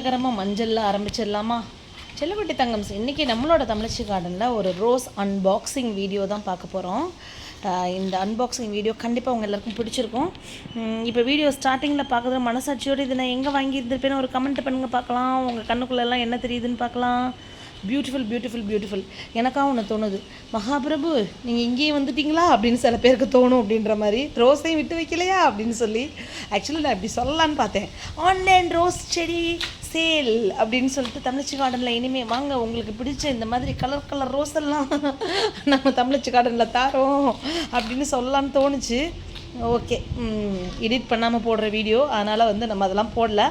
மங்களகரமாக மஞ்சளில் ஆரம்பிச்சிடலாமா? செல்லக்குட்டி தங்கம்ஸ் இன்றைக்கி நம்மளோட தமிழச்சி கார்டனில் ஒரு ரோஸ் அன்பாக்சிங் வீடியோ தான் பார்க்க போகிறோம் இந்த அன்பாக்சிங் வீடியோ கண்டிப்பாக உங்கள் எல்லாருக்கும் பிடிச்சிருக்கும். இப்போ வீடியோ ஸ்டார்டிங்கில் பார்க்குறது மனசாட்சியோடு இதை நான் எங்கே வாங்கியிருந்திருப்பேன்னு ஒரு கமெண்ட் பண்ணுங்கள் பார்க்கலாம். உங்கள் கண்ணுக்குள்ளெல்லாம் என்ன தெரியுதுன்னு பார்க்கலாம். பியூட்டிஃபுல் பியூட்டிஃபுல் பியூட்டிஃபுல் எனக்காக ஒன்று தோணுது. மகாபிரபு நீங்கள் இங்கேயே வந்துட்டிங்களா? அப்படின்னு சில பேருக்கு தோணும் அப்படின்ற மாதிரி. ரோஸையும் விட்டு வைக்கலையா? அப்படின்னு சொல்லி. ஆக்சுவலி நான் இப்படி சொல்லலான்னு பார்த்தேன். ஆன்லைன் ரோஸ் செடி சேல் அப்படின்னு சொல்லிட்டு தமிழச்சி கார்டனில் இனிமேல் வாங்க. உங்களுக்கு பிடிச்ச இந்த மாதிரி கலர் கலர் ரோஸ் எல்லாம் நம்ம தமிழச்சி கார்டனில் தாரோம் அப்படின்னு சொல்லலான்னு தோணுச்சு. ஓகே எடிட் பண்ணாமல் போடுற வீடியோ அதனால் வந்து நம்ம அதெல்லாம் போடல.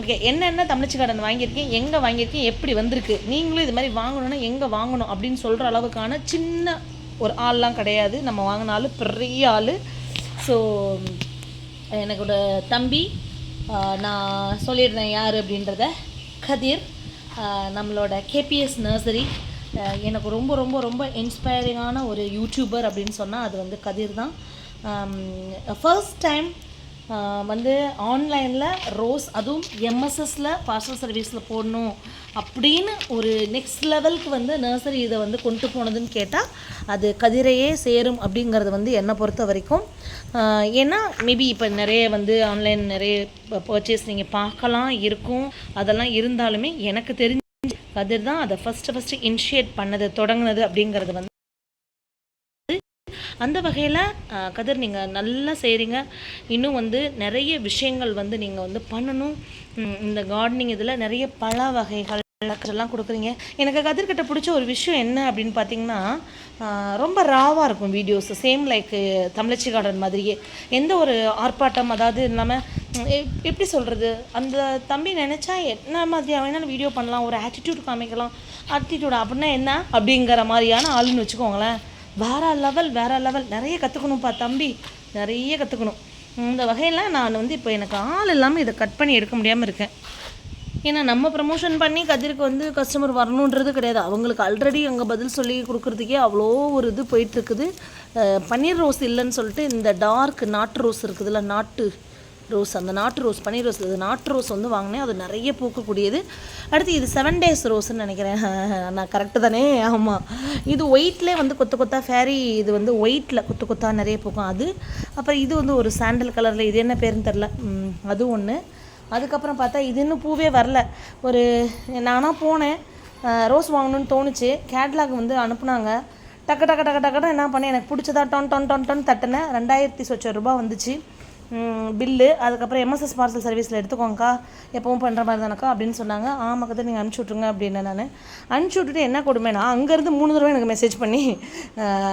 ஓகே என்னென்ன தமிழ்ச்சி கார்டன் வாங்கியிருக்கேன் எங்கே வாங்கியிருக்கேன் எப்படி வந்திருக்கு நீங்களும் இது மாதிரி வாங்கணும்னா எங்கே வாங்கணும் அப்படின்னு சொல்கிற அளவுக்கான சின்ன ஒரு ஆள்லாம் கிடையாது. நம்ம வாங்கினாலும் பெரிய ஆள். ஸோ எனக்கோட தம்பி நான் சொல்லிடுறேன் யார் அப்படின்றத. கதிர் நம்மளோட கேபிஎஸ் நர்சரி எனக்கு ரொம்ப ரொம்ப ரொம்ப இன்ஸ்பைரிங்கான ஒரு யூடியூபர் அப்படின்னு சொன்னால் அது வந்து கதிர் தான் ஃபர்ஸ்ட் டைம் வந்து ஆன்லைனில் ரோஸ் அதுவும் எம்எஸ்எஸில் பார்சல் சர்வீஸில் போடணும் அப்படின்னு ஒரு நெக்ஸ்ட் லெவலுக்கு வந்து நர்சரி இதை வந்து கொண்டு போனதுன்னு கேட்டால் அது கதிரையே சேரும் அப்படிங்கிறது வந்து என்னை பொறுத்த வரைக்கும். ஏன்னா மேபி இப்போ நிறைய வந்து ஆன்லைன் நிறைய பர்ச்சேஸ் நீங்கள் பார்க்கலாம் இருக்கும். அதெல்லாம் இருந்தாலுமே எனக்கு தெரிஞ்சு கதிர் தான் அதை ஃபஸ்ட்டு ஃபஸ்ட்டு இனிஷியேட் பண்ணது தொடங்கினது அப்படிங்கிறது வந்து அந்த வகையில் கதிர் நீங்கள் நல்லா செய்கிறீங்க இன்னும் வந்து நிறைய விஷயங்கள் வந்து நீங்கள் வந்து பண்ணணும். இந்த கார்டனிங் இதில் நிறைய பல வகைகள் எல்லாம் கொடுக்குறீங்க. எனக்கு கதிர்கிட்ட பிடிச்ச ஒரு விஷயம் என்ன அப்படின்னு பார்த்தீங்கன்னா ரொம்ப ராவாக இருக்கும் videos same like Tamizhachi garden மாதிரியே. எந்த ஒரு ஆர்ப்பாட்டம் அதாவது இல்லாமல் எப்படி சொல்கிறது அந்த தம்பி நினச்சா என்ன மாதிரி வேணாலும் வீடியோ பண்ணலாம். ஒரு ஆட்டிடியூட் காமிக்கலாம். ஆட்டிடியூட் அப்படின்னா என்ன? அப்படிங்கிற மாதிரியான ஆளுன்னு வச்சுக்கோங்களேன். வேற லெவல் வேற லெவல் நிறைய கற்றுக்கணும்ப்பா தம்பி. நிறைய கற்றுக்கணும் இந்த வகையில் நான் வந்து இப்போ எனக்கு ஆள் இல்லாமல் இதை கட் பண்ணி எடுக்க முடியாமல் இருக்கேன். ஏன்னா நம்ம ப்ரமோஷன் பண்ணி கதிருக்கு வந்து கஸ்டமர் வரணுன்றது கிடையாது. அவங்களுக்கு ஆல்ரெடி அங்கே பதில் சொல்லி கொடுக்குறதுக்கே அவ்வளோ ஒரு இது போயிட்டுருக்குது பன்னீர் ரோஸ் இல்லைன்னு சொல்லிட்டு இந்த டார்க் நாட்டு ரோஸ் இருக்குதுல்ல நாட்டு ரோஸ் அந்த நாட்டு ரோஸ் பன்னீர் ரோஸ் இது நாட்டு ரோஸ் வந்து வாங்கினேன். அது நிறைய பூக்கக்கூடியது. அடுத்து இது செவன் டேஸ் ரோஸ்ன்னு நினைக்கிறேன். நான் கரெக்டு தானே? ஆமாம் இது ஒயிட்லேயே வந்து கொத்து கொத்தா ஃபேரி இது வந்து ஒயிட்டில் கொத்து கொத்தா நிறைய பூக்கும். அது அப்புறம் இது வந்து ஒரு சாண்டல் கலரில் இது என்ன பேருன்னு தெரில அது ஒன்று அதுக்கப்புறம் பார்த்தா இது இன்னும் பூவே வரல. ஒரு நானாக போனேன். ரோஸ் வாங்கணும்னு தோணுச்சு. கேட்லாக் வந்து அனுப்புனாங்க. டக்கு டக்கு டக்கு டக்குன்னு என்ன பண்ணேன்? எனக்கு பிடிச்சதா டொன் டொன் டொன் டொன் தட்டினேன். ரெண்டாயிரத்தி சொச்ச ரூபாய் வந்துச்சு. பில்லு. அதுக்கப்புறம் எம்எஸ்எஸ் பார்சல் சர்வீஸில் எடுத்துக்கோங்கக்கா. எப்பவும் பண்ணுற மாதிரி தானக்கா அப்படின்னு சொன்னாங்க. ஆமாம் கதை நீங்கள் அனுப்பிச்சி விட்ருங்க அப்படின்னு நான் அனுப்பிச்சி விட்டுட்டு என்ன கொடுமைனா அங்கேருந்து மூணு தடவை எனக்கு மெசேஜ் பண்ணி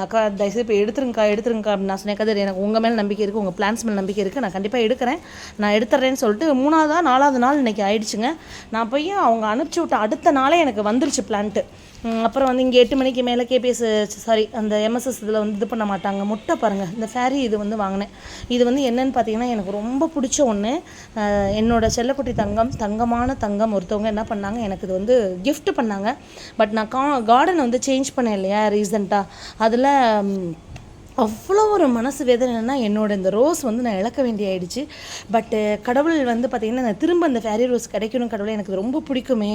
அக்கா தயவுசெய்து இப்போ எடுத்துருங்கக்கா எடுத்துருங்கக்கா. அப்படின்னு நான் சொன்னேன். கதிர் எனக்கு உங்கள் மேலே நம்பிக்கை இருக்குது உங்கள் பிளான்ஸ் மேலே நம்பிக்கை இருக்குது நான் கண்டிப்பாக எடுக்கிறேன். நான் எடுத்துறேன்னு சொல்லிட்டு மூணாவதா நாலாவது நாள் இன்றைக்கி ஆயிடுச்சுங்க. நான் போய் அவங்க அனுப்பிச்சி விட்ட அடுத்த நாளே எனக்கு வந்துருச்சு பிளான்ட்டு அப்புறம் வந்து இங்கே எட்டு மணிக்கு மேலே கேபிஎஸ் சாரி அந்த எம்எஸ்எஸ் இதில் வந்து இது பண்ண மாட்டாங்க. முட்டை பாருங்கள் இந்த ஃபேரி இது வந்து வாங்கினேன். இது வந்து என்னன்னு பார்த்தீங்கன்னா எனக்கு ரொம்ப பிடிச்ச ஒன்று என்னோடய செல்லக்குட்டி தங்கம் தங்கமான தங்கம் ஒருத்தவங்க என்ன பண்ணாங்க எனக்கு இது வந்து கிஃப்ட் பண்ணாங்க. பட் நான் கா கார்டன் வந்து சேஞ்ச் பண்ணேன் இல்லையா ரீசெண்டாக அதில் அவ்வளோ ஒரு மனசு வேதனைன்னா என்னோட இந்த ரோஸ் வந்து நான் இழக்க வேண்டிய ஆயிடுச்சு பட்டு கடவுள் வந்து பார்த்திங்கன்னா நான் திரும்ப அந்த ஃபேரி ரோஸ் கிடைக்கணும் கடவுளை எனக்கு ரொம்ப பிடிக்குமே.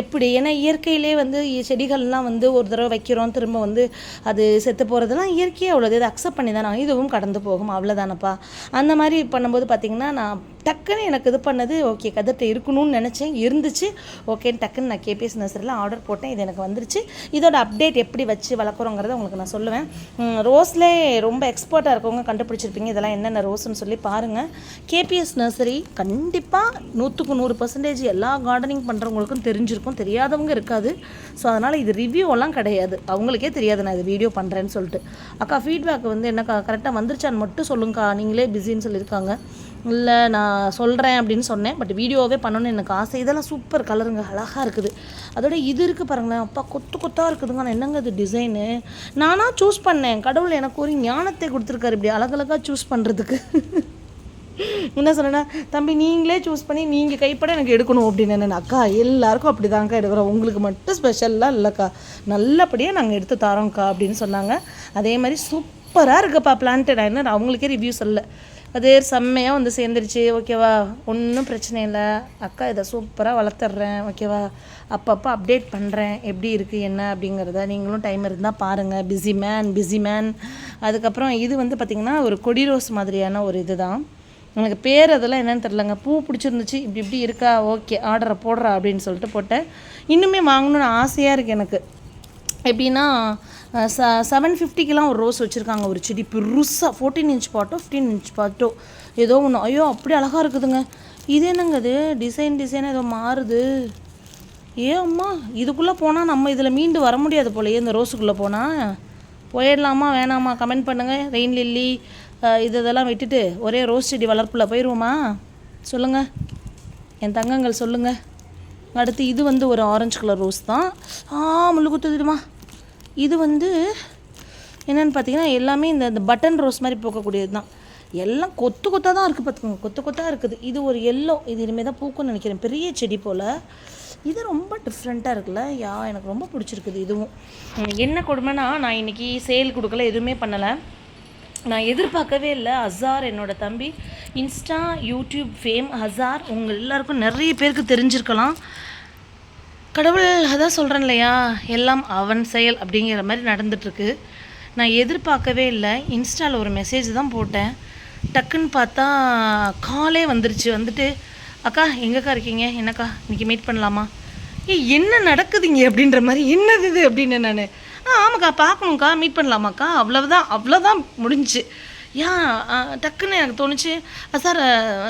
எப்படி? ஏன்னா இயற்கையிலே வந்து செடிகள்லாம் வந்து ஒரு தடவை வைக்கிறோம் திரும்ப வந்து அது செத்து போகிறதெல்லாம் இயற்கையாக அவ்வளோ இதை அக்செப்ட் பண்ணி தான் நான் இதுவும் கடந்து போகும். அவ்வளோதானப்பா அந்த மாதிரி பண்ணும்போது பார்த்திங்கன்னா நான் டக்குன்னு எனக்கு இது பண்ணது ஓகே கதிர்கிட்ட இருக்கணும்னு நினச்சேன். இருந்துச்சு. ஓகேன்னு டக்குன்னு நான் கேபிஎஸ் நர்சரியில் ஆர்டர் போட்டேன். இது எனக்கு வந்துருச்சு. இதோட அப்டேட் எப்படி வச்சு வளர்க்குறோங்கிறத உங்களுக்கு நான் சொல்லுவேன். ரோஸ்லே ரொம்ப எக்ஸ்பர்ட்டாக இருக்கவங்க கண்டுபிடிச்சிருப்பீங்க. இதெல்லாம் என்னென்ன ரோஸ்ன்னு சொல்லி பாருங்கள் கேபிஎஸ் நர்சரி கண்டிப்பாக நூற்றுக்கு நூறு பர்சன்டேஜ் எல்லா கார்டனிங் பண்ணுறவங்களுக்கும் தெரிஞ்சிருக்கும். தெரியாதவங்க இருக்காது. ஸோ அதனால் இது ரிவ்யூலாம் கிடையாது. அவங்களுக்கே தெரியாது நான் இது வீடியோ பண்ணுறேன்னு சொல்லிட்டு. அக்கா ஃபீட்பேக் வந்து என்னக்கா கரெக்டாக வந்துருச்சான்னு மட்டும் சொல்லுங்கக்கா. நீங்களே பிஸின்னு சொல்லியிருக்காங்க. இல்லை நான் சொல்கிறேன் அப்படின்னு சொன்னேன். பட் வீடியோவே பண்ணணும்னு எனக்கு ஆசை. இதெல்லாம் சூப்பர் கலருங்க அழகாக இருக்குது. அதோட இது இருக்குது பாருங்களேன். அப்பா கொத்து கொத்தாக இருக்குதுங்க. ஆனால் என்னங்க இது டிசைனு நானாக சூஸ் பண்ணேன். கடவுள் எனக்கு ஒரு ஞானத்தை கொடுத்துருக்காரு இப்படி அழகழகாக சூஸ் பண்ணுறதுக்கு என்ன சொன்னேன்னா தம்பி நீங்களே சூஸ் பண்ணி நீங்கள் கைப்பட எனக்கு எடுக்கணும் அப்படின்னு நான் அக்கா எல்லாருக்கும் அப்படி தாங்க்கா எடுக்கிறோம். உங்களுக்கு மட்டும் ஸ்பெஷல்லாம் இல்லைக்கா. நல்லபடியாக நாங்கள் எடுத்து தரோம்க்கா அப்படின்னு சொன்னாங்க. அதே மாதிரி சூப்பராக இருக்குப்பா பிளான்ட் நான் என்ன அவங்களுக்கே ரிவ்யூ சொல்ல அது செம்மையாக வந்து சேர்ந்துருச்சு. ஓகேவா? ஒன்றும் பிரச்சனை இல்லை. அக்கா இதை சூப்பராக வளர்த்துட்றேன் ஓகேவா? அப்பப்போ அப்டேட் பண்ணுறேன் எப்படி இருக்குது என்ன அப்படிங்கிறத நீங்களும் டைம் இருந்தால் பாருங்கள் பிஸி மேன் பிஸி மேன் அதுக்கப்புறம் இது வந்து பார்த்திங்கன்னா ஒரு கொடி ரோஸ் மாதிரியான ஒரு இது தான் எனக்கு பேர் அதெல்லாம் என்னென்னு தெரிலங்க பூ பிடிச்சிருந்துச்சு. இப்படி இப்படி இருக்கா? ஓகே ஆர்டரை போடுறா அப்படின்னு சொல்லிட்டு போட்டேன். இன்னுமே வாங்கணும்னு ஆசையாக இருக்குது எனக்கு. எப்படின்னா ச செவன் ஃபிஃப்டிக்கெலாம் ஒரு ரோஸ் வச்சுருக்காங்க ஒரு செடி பெருசாக ஃபோர்டீன் இன்ச் பாட்டோ ஃபிஃப்டீன் இன்ச் பாட்டோ. ஏதோ ஒன்று ஐயோ அப்படி அழகாக இருக்குதுங்க. இது என்னங்க இது டிசைன் டிசைன் ஏதோ மாறுது. ஏ அம்மா இதுக்குள்ளே போனால் நம்ம இதில் மீண்டு வர முடியாது போலயே இந்த ரோஸுக்குள்ளே போனால் போயிடலாமா வேணாமா? கமெண்ட் பண்ணுங்கள் ரெயின் லில்லி இது இதெல்லாம் விட்டுட்டு ஒரே ரோஸ் செடி வளர்ப்பில் போயிடுவோமா சொல்லுங்கள் என் தங்கங்கள் சொல்லுங்கள் அடுத்து இது வந்து ஒரு ஆரஞ்சு கலர் ரோஸ் தான். ஆ முள்ளு குத்துதுமா இது வந்து என்னென்னு பார்த்தீங்கன்னா எல்லாமே இந்த இந்த பட்டன் ரோஸ் மாதிரி போக்கக்கூடியது தான். எல்லாம் கொத்து கொத்தாக தான் இருக்குது பார்த்துக்கோங்க. கொத்து கொத்தாக இருக்குது. இது ஒரு எல்லோ இது இனிமேல் தான் பூக்கும்னு நினைக்கிறேன். பெரிய செடி போல். இது ரொம்ப டிஃப்ரெண்ட்டாக இருக்குல்ல? யா எனக்கு ரொம்ப பிடிச்சிருக்குது இதுவும். என்ன கொடுமைனா நான் இன்றைக்கி சேல் கொடுக்கல எதுவுமே பண்ணலை. நான் எதிர்பார்க்கவே இல்லை. ஹசார் என்னோட தம்பி. இன்ஸ்டா யூடியூப் ஃபேம் ஹசார் உங்கள் எல்லாருக்கும் நிறைய பேருக்கு தெரிஞ்சிருக்கலாம். கடவுள் அதான் சொல்கிறேன் இல்லையா? எல்லாம் அவன் செயல் அப்படிங்கிற மாதிரி நடந்துட்டுருக்கு. நான் எதிர்பார்க்கவே இல்லை. இன்ஸ்டாவில் ஒரு மெசேஜ் தான் போட்டேன். டக்குன்னு பார்த்தா காலே வந்துருச்சு. வந்துட்டு அக்கா எங்கக்கா இருக்கீங்க? என்னக்கா? இன்னைக்கு மீட் பண்ணலாமா? ஏய் என்ன நடக்குதுங்க அப்படின்ற மாதிரி என்னது இது? அப்படின்னு நான். ஆ ஆமாக்கா பார்க்கணுங்க்கா மீட் பண்ணலாமாக்கா? அவ்வளோதான் அவ்வளோதான் முடிஞ்சுச்சு ஏன் டக்குன்னு எனக்கு தோணுச்சு சார்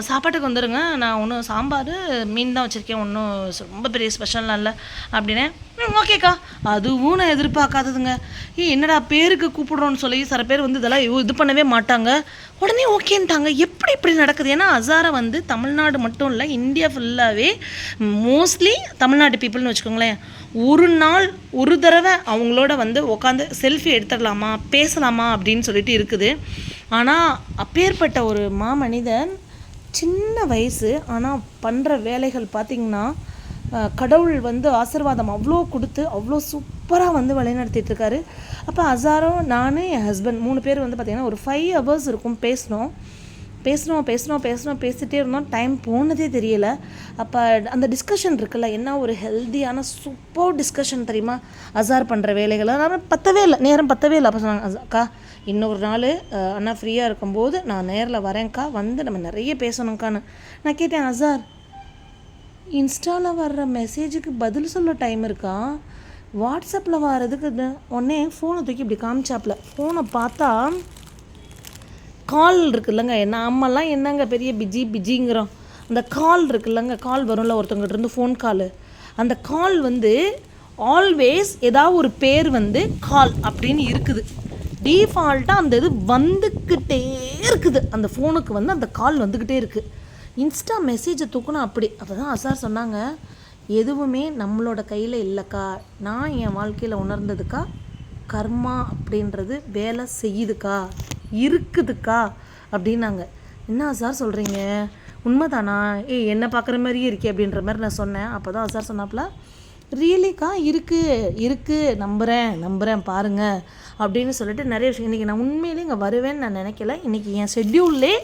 சாப்பாட்டுக்கு வந்துடுங்க நான் ஒன்றும் சாம்பார் மீன் தான் வச்சுருக்கேன். ஒன்றும் ரொம்ப பெரிய ஸ்பெஷல்லாம் இல்லை அப்படின்னே ஓகேக்கா. அதுவும் நான் எதிர்பார்க்காததுங்க. ஏ என்னடா பேருக்கு கூப்பிடுறோன்னு சொல்லி சில பேர் வந்து இதெல்லாம் இது- இது பண்ணவே மாட்டாங்க. உடனே ஓகேன்ட்டாங்க. எப்படி இப்படி நடக்குது? ஏன்னா அசாரை வந்து தமிழ்நாடு மட்டும் இல்லை இந்தியா ஃபுல்லாகவே மோஸ்ட்லி தமிழ்நாடு பீப்புள்னு வச்சுக்கோங்களேன். ஒரு நாள் ஒரு தடவை அவங்களோட வந்து உட்காந்து செல்ஃபி எடுத்துடலாமா பேசலாமா அப்படின்னு சொல்லிட்டு இருக்குது. ஆனால் அப்பேற்பட்ட ஒரு மாமனிதன் சின்ன வயசு ஆனால் பண்ணுற வேலைகள் பார்த்திங்கன்னா கடவுள் வந்து ஆசீர்வாதம் அவ்வளோ கொடுத்து அவ்வளோ சூப்பராக வந்து வழிநடத்திட்டு இருக்காரு அப்போ அசாரும் நான் என் ஹஸ்பண்ட் மூணு பேர் வந்து பார்த்திங்கன்னா ஒரு ஃபைவ் ஹவர்ஸ் இருக்கும் பேசினோம். பேசினோம் பேசினோம் பேசினோம் பேசிகிட்டே இருந்தோம். டைம் போனதே தெரியல. அப்போ அந்த டிஸ்கஷன் இருக்குல்ல என்ன ஒரு ஹெல்த்தியான சூப்பர் டிஸ்கஷன் தெரியுமா? அசார் பண்ணுற வேலைகள். ஆனால் பத்தவே இல்லை நேரம் பத்தவே இல்லை. அப்போ சொன்னாங்க அக்கா இன்னொரு நாள் அண்ணா ஃப்ரீயாக இருக்கும்போது நான் நேரில் வரேன்க்கா வந்து நம்ம நிறைய பேசணும்க்கான்னு. நான் கேட்டேன் அசார் இன்ஸ்டாவில் வர்ற மெசேஜுக்கு பதில் சொல்ல டைம் இருக்கா? வாட்ஸ்அப்பில் வர்றதுக்கு உடனே ஃபோனை தூக்கி இப்படி காமிச்சாப்புல ஃபோனை பார்த்தா கால் இருக்குல்லங்க. நாமெல்லாம் என்னங்க பெரிய பிஜி பிஜிங்கிறோம் அந்த கால் இருக்குல்லங்க கால் வரும்ல ஒருத்தவங்கிட்ட இருந்து ஃபோன் கால் அந்த கால் வந்து ஆல்வேஸ் ஏதாவது ஒரு பேர் வந்து கால் அப்படின்னு இருக்குது. டீஃபால்ட்டாக அந்த இது வந்துக்கிட்டே இருக்குது. அந்த ஃபோனுக்கு வந்து அந்த கால் வந்துக்கிட்டே இருக்குது இன்ஸ்டா மெசேஜை தூக்கணும் அப்படி. அப்போ தான் அசார் சொன்னாங்க எதுவுமே நம்மளோட கையில் இல்லைக்கா. நான் என் வாழ்க்கையில் உணர்ந்ததுக்கா? கர்மா அப்படின்றது வேலை செய்யுதுக்கா? இருக்குதுக்கா? அப்படின்னாங்க. என்ன சார் சொல்கிறீங்க உண்மைதானா? ஏய் என்ன பார்க்குற மாதிரியே இருக்கே? அப்படின்ற மாதிரி நான் சொன்னேன். அப்போ தான் சார் சொன்னாப்புல ரியலிக்கா இருக்குது இருக்குது நம்புகிறேன் நம்புகிறேன் பாருங்க. அப்படின்னு சொல்லிட்டு நிறைய விஷயம். இன்றைக்கி நான் உண்மையிலேயே இங்கே வருவேன்னு நான் நினைக்கல. இன்றைக்கி என் ஷெட்யூல்லே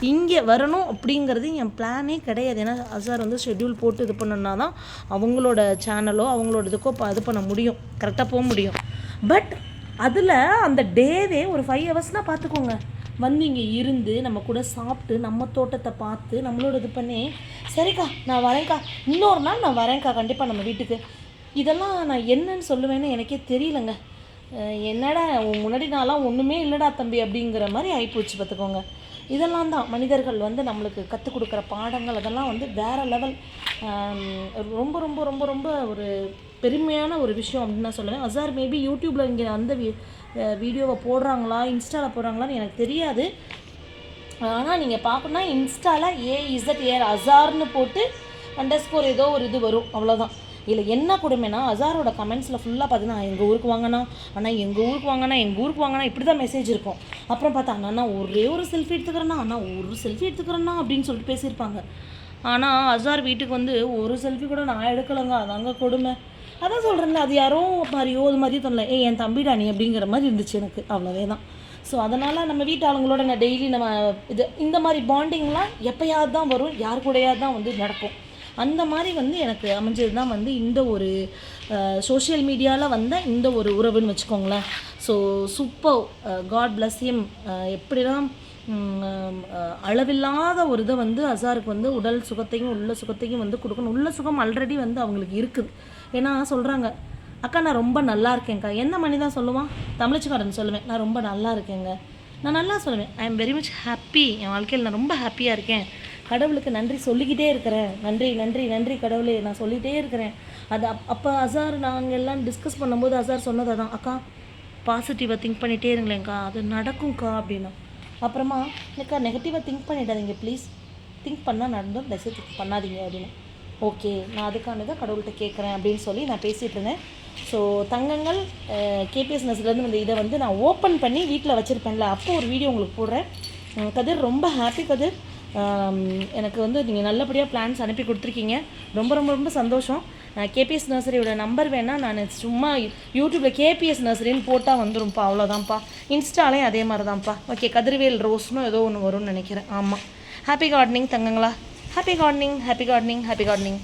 இங்கே வரணும் அப்படிங்கிறது என் பிளானே கிடையாது. ஏன்னா அசார் வந்து ஷெட்யூல் போட்டு இது பண்ணணுன்னா தான் அவங்களோட சேனலோ அவங்களோட இதுக்கோ ப- இது பண்ண முடியும். கரெக்டாக போக முடியும். பட் அதில் அந்த டேவே ஒரு ஃபைவ் ஹவர்ஸ்னால் பார்த்துக்கோங்க. வந்து இங்கே இருந்து நம்ம கூட சாப்பிட்டு நம்ம தோட்டத்தை பார்த்து நம்மளோட இது பண்ணி சரிக்கா நான் வரேன்க்கா. இன்னொரு நாள் நான் வரேன்க்கா கண்டிப்பாக நம்ம வீட்டுக்கு. இதெல்லாம் நான் என்னன்னு சொல்லுவேன்னு எனக்கே தெரியலங்க. என்னடா உன் முன்னாடி நான்லாம் ஒன்றுமே இல்லைடா தம்பி அப்படிங்கிற மாதிரி ஆகிப்போச்சு பார்த்துக்கோங்க. இதெல்லாம் தான் மனிதர்கள் வந்து நம்மளுக்கு கற்றுக் கொடுக்குற பாடங்கள். அதெல்லாம் வந்து வேறு லெவல் ரொம்ப ரொம்ப ரொம்ப ரொம்ப ஒரு பெருமையான ஒரு விஷயம் அப்படின்னு நான் சொல்லுவேன். அசார் மேபி யூடியூப்பில் இங்கே அந்த வீ வீடியோவை போடுறாங்களா இன்ஸ்டாவில் போடுறாங்களான்னு எனக்கு தெரியாது. ஆனால் நீங்கள் பார்க்கணுன்னா இன்ஸ்டாவில் ஏ இசட் ஏர் அசார்னு போட்டு அண்டர் ஸ்கோர் ஏதோ ஒரு இது வரும். அவ்வளோதான் இதில் என்ன கொடுமைனா அசாரோட கமெண்ட்ஸில் ஃபுல்லாக பார்த்தீங்கன்னா எங்கள் ஊருக்கு வாங்கண்ணா ஆனால் எங்கள் ஊருக்கு வாங்கண்ணா எங்கள் ஊருக்கு வாங்கினா இப்படி தான் மெசேஜ் இருக்கும். அப்புறம் பார்த்தா அண்ணா ஒரே ஒரு செல்ஃபி எடுத்துக்கிறேன்னா அண்ணா ஒரு செல்ஃபி எடுத்துக்கிறேன்னா அப்படின்னு சொல்லிட்டு பேசியிருப்பாங்க. ஆனால் அசார் வீட்டுக்கு வந்து ஒரு செல்ஃபி கூட நான் எடுக்கலைங்க அதாங்க கொடுமை. அதான் சொல்கிறேன்ல அது யாரோ மாதிரியோ அது மாதிரியோ தோணல ஏ என் தம்பிடா நீ அப்படிங்கிற மாதிரி இருந்துச்சு எனக்கு அவ்வளோவே தான் ஸோ அதனால் நம்ம வீட்டு ஆளுங்களோட நான் டெய்லி நம்ம இது இந்த மாதிரி பாண்டிங்லாம் எப்போயாவது தான் வரும் யார் கூடயாவது தான் வந்து நடக்கும். அந்த மாதிரி வந்து எனக்கு அமைஞ்சது தான் வந்து இந்த ஒரு சோஷியல் மீடியாவில் வந்த இந்த ஒரு உறவுன்னு வச்சுக்கோங்களேன். ஸோ சூப்பர் காட் bless எம் எப்படிலாம் அளவில்லாத ஒரு இதை வந்து அசாருக்கு வந்து உடல் சுகத்தையும் உள்ள சுகத்தையும் வந்து கொடுக்கணும். உள்ள சுகம் ஆல்ரெடி வந்து அவங்களுக்கு இருக்குது. ஏன்னா சொல்கிறாங்க அக்கா நான் ரொம்ப நல்லா இருக்கேன்க்கா. என்ன மணி தான் சொல்லுவான் தமிழச்சிக்காரன் சொல்லுவேன் நான் ரொம்ப நல்லா இருக்கேங்க நான் நல்லா சொல்லுவேன் I am very much happy என் வாழ்க்கையில் நான் ரொம்ப ஹாப்பியாக இருக்கேன். கடவுளுக்கு நன்றி சொல்லிக்கிட்டே இருக்கிறேன். நன்றி நன்றி நன்றி கடவுளே நான் சொல்லிகிட்டே இருக்கிறேன். அது அப் அப்போ அசார் நாங்கள் எல்லாம் டிஸ்கஸ் பண்ணும்போது அசார் சொன்னதை தான் அக்கா பாசிட்டிவாக திங்க் பண்ணிகிட்டே இருங்களேங்க்கா அது நடக்கும்க்கா அப்படின்னா. அப்புறமா எனக்கா நெகட்டிவாக திங்க் பண்ணிடாதீங்க ப்ளீஸ் திங்க் பண்ணால் நடந்தோம் தயவுசெய்து திங்க் பண்ணாதீங்க அப்படின்னு. ஓகே நான் அதுக்கானதை கடவுள்கிட்ட கேட்குறேன் அப்படின்னு சொல்லி நான் பேசிகிட்டு இருந்தேன். ஸோ தங்கங்கள் கேபிஎஸ் நர்ஸ்லேருந்து வந்து இதை வந்து நான் ஓப்பன் பண்ணி வீட்டில் வச்சுருப்பேன்ல அப்போ ஒரு வீடியோ உங்களுக்கு போடுறேன். கதிர் ரொம்ப ஹாப்பி கதிர். எனக்கு வந்து நீங்கள் நல்லபடியாக பிளான்ஸ் அனுப்பி கொடுத்துருக்கீங்க. ரொம்ப ரொம்ப ரொம்ப சந்தோஷம். கேபிஎஸ் நர்சரியோட நம்பர் வேணால் நான் சும்மா யூடியூப்பில் கேபிஎஸ் நர்சரின்னு போட்டால் வந்துடும்ப்பா அவ்வளோதான்ப்பா இன்ஸ்டாலையும் அதே மாதிரி தான்ப்பா ஓகே கதிர்வேல் ரோஸ்னு ஏதோ ஒன்று வரும்னு நினைக்கிறேன். ஆமாம் happy gardening தங்கங்களா. Happy gardening happy gardening happy gardening